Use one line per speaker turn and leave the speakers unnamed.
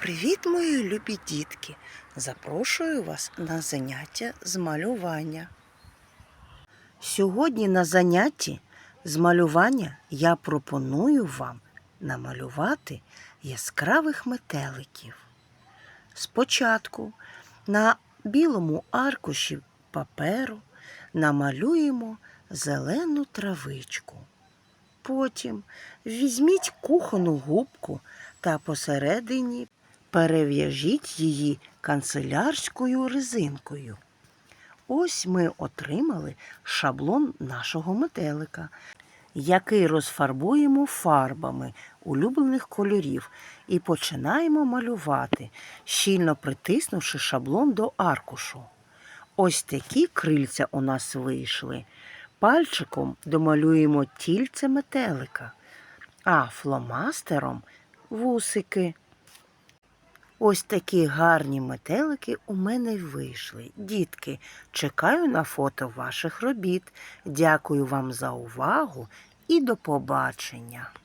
Привіт, мої любі дітки! Запрошую вас на заняття з малювання. Сьогодні на занятті з малювання я пропоную вам намалювати яскравих метеликів. Спочатку на білому аркуші паперу намалюємо зелену травичку. Потім візьміть кухонну губку та посередині перев'яжіть її канцелярською резинкою. Ось ми отримали шаблон нашого метелика, який розфарбуємо фарбами улюблених кольорів і починаємо малювати, щільно притиснувши шаблон до аркушу. Ось такі крильця у нас вийшли. Пальчиком домалюємо тільце метелика, а фломастером вусики. Ось такі гарні метелики у мене вийшли. Дітки, чекаю на фото ваших робіт. Дякую вам за увагу і до побачення.